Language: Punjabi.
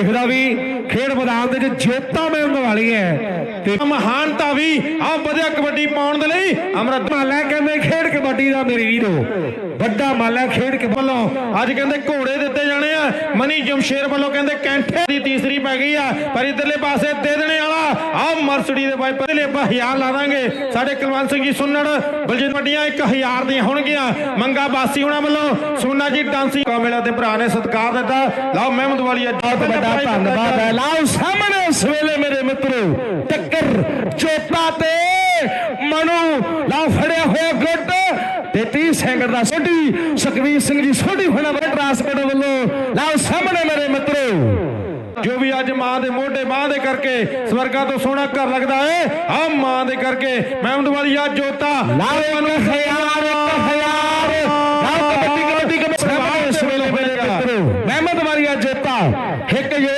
ਦੇਖਦਾ ਵੀ ਖੇਡ ਮੈਦਾਨ ਦੇ ਵਿੱਚ ਜੋਤਾ ਮਿਲਣ ਵਾਲੀ ਹੈ। ਤੇ ਮਹਾਨਤਾ ਵੀ ਆ ਵਧੀਆ ਕਬੱਡੀ ਪਾਉਣ ਦੇ ਲਈ ਅਮਰਤ ਮਾਲਾ ਕਹਿੰਦੇ ਖੇਡ ਕਬੱਡੀ ਦਾ ਮੇਰੇ ਵੀਰੋ। ਵੱਡਾ ਮਾਲਾ ਖੇਡ ਕੇ ਵੱਲੋਂ ਅੱਜ ਕਹਿੰਦੇ ਘੋੜੇ ਦਿੱਤੇ ਜਾਣੇ। ਮਨੀ ਜਮਸ਼ੇਰ ਵੱਲੋਂ ਕਹਿੰਦੇ ਕੈਂਠੇ ਦੀ ਤੀਸਰੀ ਪੈ ਗਈ ਆ ਪਰ ਇਧਰਲੇ ਪਾਸੇ ਦੇ ਦੇਣੇ ਵਾਲਾ ਆ ਮਰਸਡੀ ਦੇ ਵਾਈਪਰ ਆਪਾਂ ਹਜ਼ਾਰ ਲਾ ਦਾਂਗੇ। ਸਾਡੇ ਕੁਲਵੰਤ ਸਿੰਘ ਜੀ ਸੁੰਨੜ ਬਲਜੀਤ ਵੱਡੀਆਂ 1000 ਦੀਆਂ ਹੋਣਗੀਆਂ। ਮੰਗਾ ਬਾਸੀ ਹੋਣਾ ਵੱਲੋਂ ਸੋਨਾ ਜੀ ਡਾਂਸੀ ਕਾਮੇਲਾ ਤੇ ਭਰਾ ਨੇ ਸਤਿਕਾਰ ਦਿੱਤਾ। ਲਓ ਮਹਿਮਦ ਵਾਲੀਆ ਬਹੁਤ ਵੱਡਾ ਧੰਨਵਾਦ ਹੈ। ਲਾਓ ਸਾਹਮਣੇ ਇਸ ਵੇਲੇ ਮੇਰੇ ਮਿੱਤਰੋ ਟੱਕਰ ਚੋਪਾ ਤੇ ਮਨੂ। ਲਾਓ ਫੜਿਆ ਹੋਇਆ ਕਰਦਾ ਸੋਢੀ ਸੁਖਵੀਰ ਸਿੰਘ ਜੀ ਸੋਢੀ ਹੋਣਾ ਵਾਲੇ ਟਰਾਂਸਪੋਰਟ ਵੱਲੋਂ। ਲਓ ਸਾਹਮਣੇ ਮੇਰੇ ਮਿੱਤਰੋ ਜੋ ਵੀ ਅੱਜ ਮਾਂ ਦੇ ਮੋਢੇ ਮਾਂ ਦੇ ਕਰਕੇ ਸਵਰਗਾ ਤੋਂ ਸੋਹਣਾ ਘਰ ਲੱਗਦਾ ਏ ਆ ਮਾਂ ਦੇ ਕਰਕੇ ਮਹਿਮਦ ਵਾਲੀ ਆ ਜੋਤਾ। ਲਾਓ ਨੂੰ ਹਜ਼ਾਰ ਇੱਕ ਹਜ਼ਾਰ। ਕਬੱਡੀ ਕਬੱਡੀ ਕਬੱਡੀ ਇਸ ਵੇਲੇ ਮਹਿਮਦ ਵਾਲੀ ਆ ਜੋਤਾ। ਇੱਕ